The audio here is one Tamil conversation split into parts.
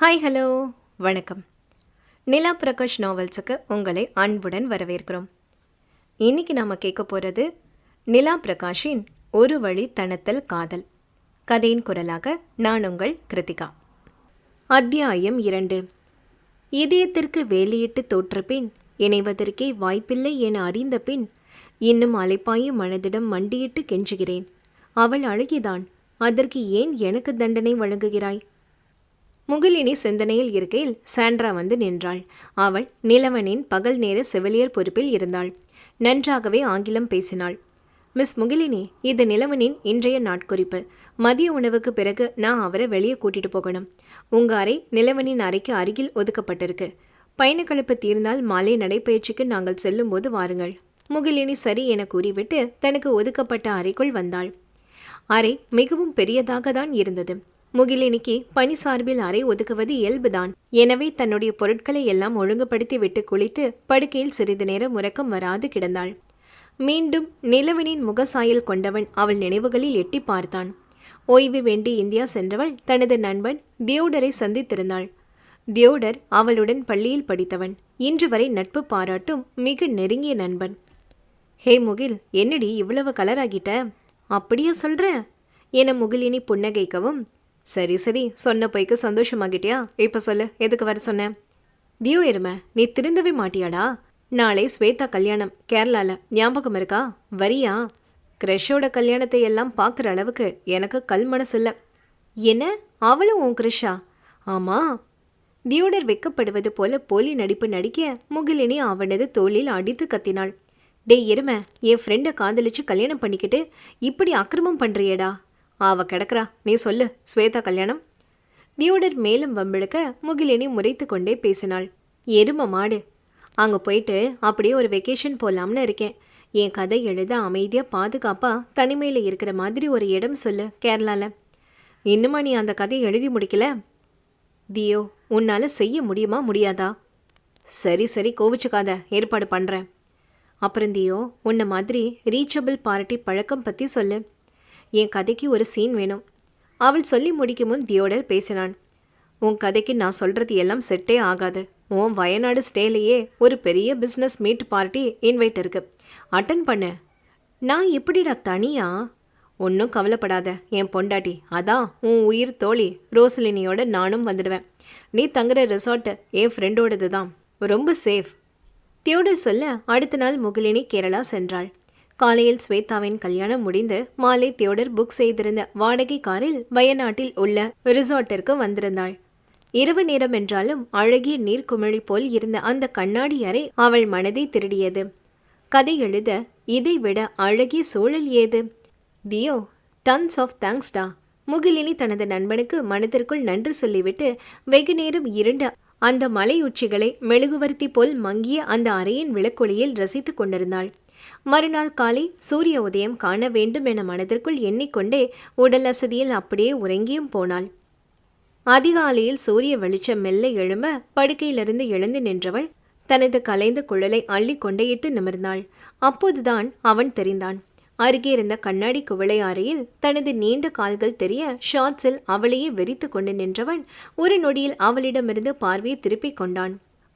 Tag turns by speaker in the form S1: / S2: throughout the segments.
S1: ஹாய் ஹலோ வணக்கம். நிலா பிரகாஷ் நாவல்ஸுக்கு உங்களை அன்புடன் வரவேற்கிறோம். இன்னைக்கு நாம் கேட்க போகிறது நிலா பிரகாஷின் ஒரு வழி தனத்தல் காதல். கதையின் குரலாக நான் உங்கள் கிருத்திகா. அத்தியாயம் இரண்டு. இதயத்திற்கு வேலையிட்டு தோற்றபின் இணைவதற்கே வாய்ப்பில்லை என அறிந்த பின் இன்னும் அலைப்பாயும் மனதிடம் மண்டியிட்டு கெஞ்சுகிறேன். அவள் அழகிதான். அதற்கு ஏன் எனக்கு தண்டனை வழங்குகிறாய்? முகிலினி சிந்தனையில் இருக்கையில் சாண்ட்ரா வந்து நின்றாள். அவள் நிலவனின் பகல் நேர செவிலியர் பொறுப்பில் இருந்தாள். நன்றாகவே ஆங்கிலம் பேசினாள். மிஸ் முகிலினி இது நிலவனின் இன்றைய நாட்குறிப்பு. மதிய உணவுக்கு பிறகு நான் அவரை வெளியே கூட்டிட்டு போகணும். உங்க அறை நிலவனின் அறைக்கு அருகில் ஒதுக்கப்பட்டிருக்கு. பயணக்கலப்பு தீர்ந்தால் மாலை நடைப்பயிற்சிக்கு நாங்கள் செல்லும்போது வாருங்கள் முகிலினி சரி என கூறிவிட்டு தனக்கு ஒதுக்கப்பட்ட அறைக்குள் வந்தாள். அறை மிகவும் பெரியதாக தான் இருந்தது. முகிலினிக்கு பணி சார்பில் அறை ஒதுக்குவது இயல்புதான். எனவே தன்னுடைய பொருட்களை எல்லாம் ஒழுங்குபடுத்தி விட்டு குளித்து படுக்கையில் சிறிது நேரம் உறக்கம் வராது கிடந்தாள். மீண்டும் நிலவனின் முகசாயல் கொண்டவன் அவள் நினைவுகளில் எட்டி பார்த்தான். ஓய்வு வேண்டி இந்தியா சென்றவள் தனது நண்பன் தியோடரை சந்தித்திருந்தாள். தியோடர் அவளுடன் பள்ளியில் படித்தவன். இன்று வரை நட்பு பாராட்டும் மிக நெருங்கிய நண்பன். ஹே முகில் என்னடி இவ்வளவு கலராகிட்ட? அப்படியா சொல்ற? என முகிலினி புன்னகைக்கவும் சரி சரி. சொன்ன பொய்க்கு சந்தோஷமாகிட்டியா? இப்போ சொல்லு எதுக்கு வர சொன்னேன் தியோ எருமை நீ திருந்தவே மாட்டியாடா? நாளை ஸ்வேதா கல்யாணம். கேரளால. ஞாபகம் இருக்கா? வரியா? கிரஷோட கல்யாணத்தை எல்லாம் பார்க்குற அளவுக்கு எனக்கு கல் மனசு இல்லை என்ன? அவளும் உன் கிருஷா? ஆமா. தியோடர் வெக்கப்படுவது போல போலி நடிப்பு நடிக்க முகிலினி அவனது தோளில் அடித்து கத்தினாள். டேய் எருமை என் ஃப்ரெண்டை காதலிச்சு கல்யாணம் பண்ணிக்கிட்டு இப்படி அக்கிரமம் பண்ணுறியடா அவ கிடக்குறா. நீ சொல்லு ஸ்வேதா கல்யாணம்? தியோடர் மேலும் வம்பிழுக்க முகிலினி முறைத்து கொண்டே பேசினாள். எரும மாடு. அங்கே போயிட்டு அப்படியே ஒரு வெக்கேஷன் போகலாம்னு இருக்கேன். என் கதை எழுத அமைதியாக பாதுகாப்பாக தனிமையில் இருக்கிற மாதிரி ஒரு இடம் சொல்லு கேரளாவில் இன்னுமா நீ அந்த கதையை எழுதி முடிக்கல? தியோ உன்னால் செய்ய முடியுமா முடியாதா? சரி சரி கோவிச்சுக்காத ஏற்பாடு பண்ணுறேன் அப்புறம் தியோ உன்னை மாதிரி ரீச்சபிள் பார்ட்டி பழக்கம் பற்றி சொல்லு. என் கதைக்கு ஒரு சீன் வேணும். அவள் சொல்லி முடிக்கும் முன் தியோடர் பேசினான். உன் கதைக்கு நான் சொல்கிறது எல்லாம் செட்டே ஆகாது. உன் வயநாடு ஸ்டேலையே ஒரு பெரிய பிஸ்னஸ் மீட் பார்ட்டி இன்வைட் இருக்கு. அட்டன் பண்ணு. நான் எப்படிடா தனியா? ஒன்றும் கவலைப்படாத. என் பொண்டாட்டி அதான் உன் உயிர் தோழி ரோசலினியோட நானும் வந்துடுவேன். நீ தங்குற ரிசார்ட்டு என் ஃப்ரெண்டோடது தான் ரொம்ப சேஃப் தியோடர் சொல்ல அடுத்த நாள் முகிலினி கேரளா சென்றாள். காலையில் ஸ்வேதாவின் கல்யாணம் முடிந்து மாலை தியோடர் புக் செய்திருந்த வாடகை காரில் வயநாட்டில் உள்ள ரிசார்ட்டிற்கு வந்திருந்தாள். இரவு நேரம் என்றாலும் அழகிய நீர்க்குமிழி போல் இருந்த அந்த கண்ணாடி அறை அவள் மனதை திருடியது. கதை எழுத இதைவிட அழகிய சூழல் ஏது? தியோ டன்ஸ் ஆஃப் தேங்க்ஸ்டா முகிலினி தனது நண்பனுக்கு மனதிற்குள் நன்றி சொல்லிவிட்டு வெகு நேரம் இருண்ட அந்த மலை உச்சிகளை மெழுகுவர்த்தி போல் மங்கிய அந்த அறையின் விளக்கொலியில் ரசித்துக் கொண்டிருந்தாள். மறுநாள் காலை சூரிய உதயம் காண வேண்டும் என மனதிற்குள் எண்ணிக்கொண்டே உடல் அசதியில் அப்படியே உறங்கியும் போனாள். அதிகாலையில் சூரிய வெளிச்சம் மெல்ல எழும்ப படுக்கையிலிருந்து எழுந்து நின்றவள் தனது கலைந்த குழலை அள்ளி கொண்டையிட்டு நிமிர்ந்தாள். அப்போதுதான் அவன் தெரிந்தான். அருகே இருந்த கண்ணாடி குவளை அறையில் தனது நீண்ட கால்கள் தெரிய ஷார்ட்ஸில் அவளையே வெறித்து கொண்டு நின்றவன் ஒரு நொடியில் அவளிடமிருந்து பார்வையை திருப்பிக் கொண்டான்.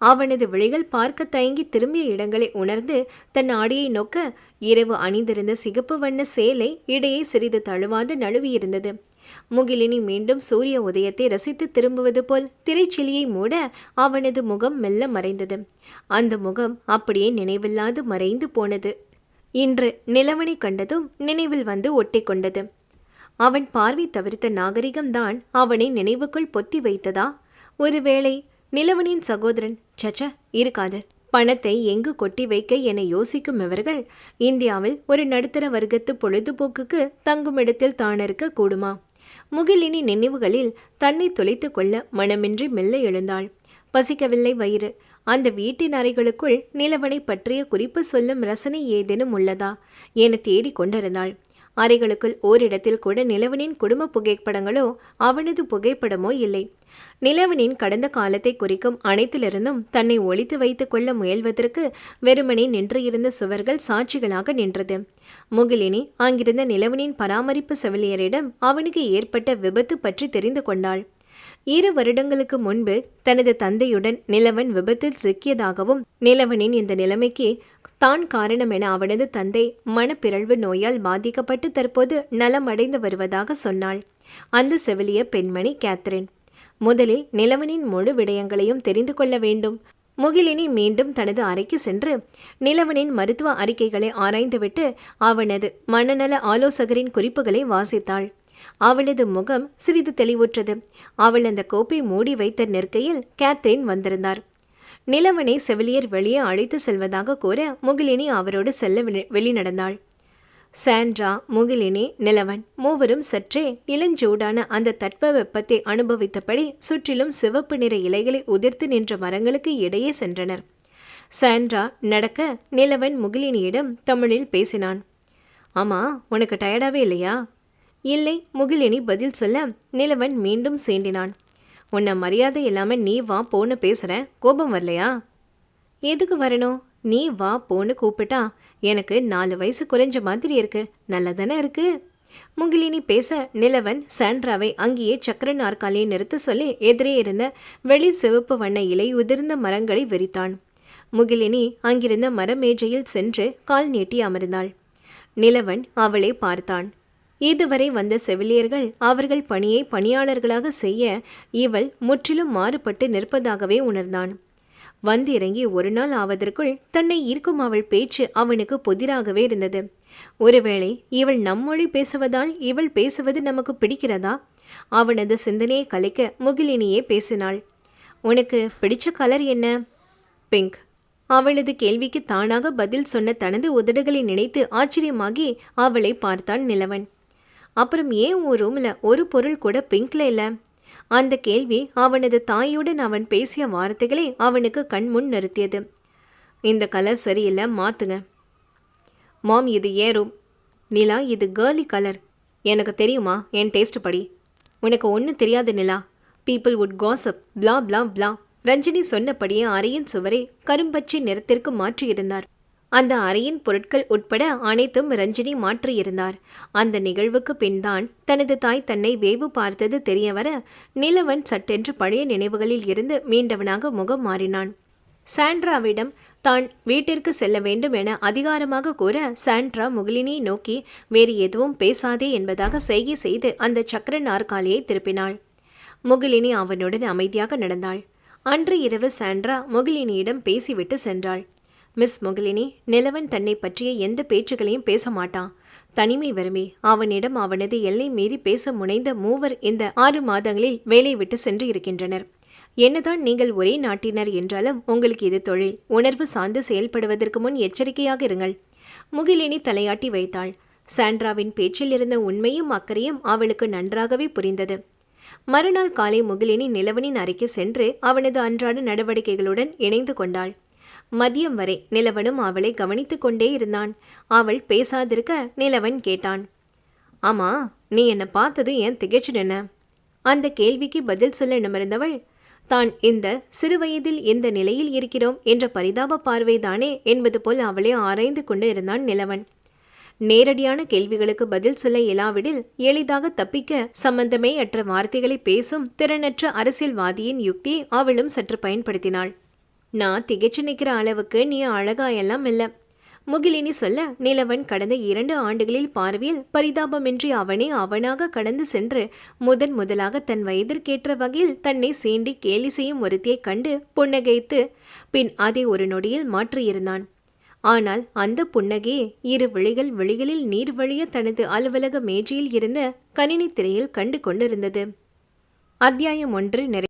S1: அவனது விழிகள் பார்க்க தயங்கி திரும்பிய இடங்களை உணர்ந்து தன் ஆடையை நோக்க இரவு அணிந்திருந்த சிகப்பு வண்ண சேலை இடையே சிறிது தழுவாது நழுவியிருந்தது. முகிலினி மீண்டும் சூரிய உதயத்தை ரசித்து திரும்புவது போல் திரைச்சிலியை மூட அவனது முகம் மெல்ல மறைந்தது. அந்த முகம் அப்படியே நினைவில்லாது மறைந்து போனது. இன்று நிலவனை கண்டதும் நினைவில் வந்து ஒட்டிக்கொண்டது அவன் பார்வை தவிர்த்த நாகரிகம்தான் அவனை நினைவுக்குள் பொத்தி வைத்ததா? ஒருவேளை நிலவனின் சகோதரன் சச்ச இருக்காது. பணத்தை எங்கு கொட்டி வைக்க என யோசிக்கும் இவர்கள் இந்தியாவில் ஒரு நடுத்தர வர்க்கத்து பொழுதுபோக்குக்கு தங்கும் இடத்தில் தானிருக்க கூடுமா? முகிலினி நினைவுகளில் தன்னை துளைத்து கொள்ள மனமின்றி மெல்ல எழுந்தாள். பசிக்கவில்லை வயிறு. அந்த வீட்டின் அறைகளுக்குள் நிலவனை பற்றிய குறிப்பு சொல்லும் ரசனை ஏதேனும் உள்ளதா? என தேடிக் கொண்டிருந்தாள். அறைகளுக்குள் ஓரிடத்தில் கூட நிலவனின் குடும்ப புகைப்படங்களோ அவனது புகைப்படமோ இல்லை. நிலவனின் கடந்த காலத்தை குறிக்கும் அனைத்திலிருந்தும் தன்னை ஒழித்து வைத்துக் கொள்ள முயல்வதற்கு வெறுமனே நின்று இருந்த சுவர்கள் சாட்சிகளாக நின்றது. முகிலினி அங்கிருந்த நிலவனின் பராமரிப்பு செவிலியரிடம் அவனுக்கு ஏற்பட்ட விபத்து பற்றி தெரிந்து கொண்டாள். இரு வருடங்களுக்கு முன்பு தனது தந்தையுடன் நிலவன் விபத்தில் சிக்கியதாகவும் நிலவனின் இந்த நிலைமைக்கு தான் காரணம் என அவனது தந்தை மனப்பிறழ்வு நோயால் பாதிக்கப்பட்டு தற்போது நலமடைந்து வருவதாக சொன்னாள். அந்த செவிலிய பெண்மணி கேத்ரின் முதலில் நிலவனின் முழு விடயங்களையும் தெரிந்து கொள்ள வேண்டும். முகிலினி மீண்டும் தனது அறைக்கு சென்று நிலவனின் மருத்துவ அறிக்கைகளை ஆராய்ந்துவிட்டு அவனது மனநல ஆலோசகரின் குறிப்புகளை வாசித்தாள். அவளது முகம் சிறிது தெளிவுற்றது. அவள் அந்த கோப்பை மூடி வைத்த நிற்கையில் கேத்ரின் வந்திருந்தார். நிலவனை செவிலியர் வெளியே அழைத்து செல்வதாக கூற முகிலினி அவரோடு செல்ல வெளிநடந்தாள். சாண்ட்ரா முகிலினி நிலவன் மூவரும் சற்றே இளஞ்சூடான அந்த தட்பவெப்பத்தை அனுபவித்தபடி சுற்றிலும் சிவப்பு நிற இலைகளை உதிர்த்து நின்ற மரங்களுக்கு இடையே சென்றனர். சாண்ட்ரா நடக்க நிலவன் முகிலினியிடம் தமிழில் பேசினான். ஆமா உனக்கு டயர்டாவே இல்லையா? இல்லை முகிலினி பதில் சொல்ல நிலவன் மீண்டும் சீண்டினான். உன்னை மரியாதை இல்லாமல் நீ வா போன்னு பேசுற கோபம் வரலையா? எதுக்கு வரணும்? நீ வா போன்னு கூப்பிட்டா எனக்கு நாலு வயசு குறைஞ்ச மாதிரி இருக்கு நல்லதானே இருக்கு? முகிலினி பேச நிலவன் சாண்ட்ராவை அங்கேயே சக்கர நாற்காலியை நிறுத்த சொல்லி எதிரே இருந்த வெளி சிவப்பு வண்ண இலை உதிர்ந்த மரங்களை வெறித்தான் முகிலினி அங்கிருந்த மரமேஜையில் சென்று கால் நீட்டி அமர்ந்தாள். நிலவன் அவளை பார்த்தான். இதுவரை வந்த செவிலியர்கள் அவர்கள் பணியை பணியாளர்களாக செய்ய இவள் முற்றிலும் மாறுபட்டு நிற்பதாகவே உணர்ந்தான். வந்து இறங்கி ஒரு நாள் ஆவதற்குள் தன்னை ஈர்க்கும் அவள் பேச்சு அவனுக்கு புதிராகவே இருந்தது. ஒருவேளை இவள் நம்மொழி பேசுவதால் இவள் பேசுவது நமக்கு பிடிக்கிறதா? அவனது சிந்தனையை கலைக்க முகிலினியே பேசினாள். உனக்கு பிடிச்ச கலர் என்ன? பிங்க். அவளது கேள்விக்கு தானாக பதில் சொன்ன தனது உதடுகளை நினைத்து ஆச்சரியமாகி அவளை பார்த்தான் நிலவன். அப்புறம் ஏன் உன் ரூமில் ஒரு பொருள் கூட பிங்க்ல இல்லை? அந்த கேள்வி அவனது தாயுடன் அவன் பேசிய வார்த்தைகளை அவனுக்கு கண்முன் நிறுத்தியது. இந்த கலர் சரியில்லை மாத்துங்க. மாம் இது ஏன் ரூம் நிலா இது கேர்லி கலர் எனக்கு தெரியுமா என் டேஸ்ட் படி? உனக்கு ஒன்றும் தெரியாது Nila. People would gossip blah blah blah Ranjini சொன்னபடியே அறையின் சுவரை கரும்பச்சை நிறத்திற்கு மாற்றியிருந்தார். அந்த அறையின் பொருட்கள் உட்பட அனைத்தும் ரஞ்சினி மாற்றியிருந்தார். அந்த நிகழ்வுக்கு பின்தான் தனது தாய் தன்னை வேவு பார்த்தது தெரியவர நிலவன் சட்டென்று பழைய நினைவுகளில் இருந்து மீண்டவனாக முகம் மாறினான். சாண்ட்ராவிடம் தான் வீட்டிற்கு செல்ல வேண்டும் என அதிகாரமாக கூற சாண்ட்ரா முகிலினியை நோக்கி வேறு எதுவும் பேசாதே என்பதாக செய்கை செய்து அந்த சக்கர நாற்காலியை திருப்பினாள். முகிலினி அவனுடன் அமைதியாக நடந்தாள். அன்று இரவு சாண்ட்ரா முகிலினியிடம் பேசிவிட்டு சென்றாள். மிஸ் முகிலினி நிலவன் தன்னை பற்றிய எந்த பேச்சுகளையும் பேச மாட்டான். தனிமை வருமே அவனிடம் அவனது எல்லை மீறி பேச முனைந்த மூவர் இந்த ஆறு மாதங்களில் வேலை விட்டு சென்று இருக்கின்றனர். என்னதான் நீங்கள் ஒரே நாட்டினர் என்றாலும் உங்களுக்கு இது தொழில் உணர்வு சார்ந்து செயல்படுவதற்கு முன் எச்சரிக்கையாக இருங்கள். முகிலினி தலையாட்டி வைத்தாள். சாண்ட்ராவின் பேச்சில் இருந்த உண்மையும் அக்கறையும் அவளுக்கு நன்றாகவே புரிந்தது. மறுநாள் காலை முகிலினி நிலவனின் அறைக்கு சென்று அவனது அன்றாட நடவடிக்கைகளுடன் இணைந்து கொண்டாள். மதியம் வரை நிலவனும் அவளை கவனித்து கொண்டே இருந்தான். அவள் பேசாதிருக்க நிலவன் கேட்டான். ஆமா நீ என்னை பார்த்தது ஏன் திகைச்சு அந்த கேள்விக்கு பதில் சொல்ல நிமிர்ந்தவள் தான் இந்த சிறுவயதில் எந்த நிலையில் இருக்கிறோம் என்ற பரிதாப பார்வைதானே என்பது போல் அவளை ஆராய்ந்து கொண்டு இருந்தான் நிலவன். நேரடியான கேள்விகளுக்கு பதில் சொல்ல இயலாவிடில் எளிதாக தப்பிக்க சம்பந்தமே அற்ற வார்த்தைகளை பேசும் திறனற்ற அரசியல்வாதியின் யுக்தியை அவளும் சற்று பயன்படுத்தினாள். நான் திகைச்சு நிற்கிற அளவுக்கு நீ அழகாயெல்லாம் இல்ல. முகிலினி சொல்ல நிலவன் கடந்த இரண்டு ஆண்டுகளில் பார்வையில் பரிதாபமின்றி அவனே அவனாக கடந்து சென்று முதன் முதலாக தன் வயதிற்கேற்ற வகையில் தன்னை சீண்டி கேலி செய்யும் ஒருத்தியைக் கண்டு புன்னகைத்து பின் அதை ஒரு நொடியில் மாற்றியிருந்தான். ஆனால் அந்த புன்னகையே இரு விழிகள் விழிகளில் நீர் வழிய தனது அலுவலக மேஜையில் இருந்த கணினி திரையில் கண்டு கொண்டிருந்தது. அத்தியாயம் ஒன்று நிறை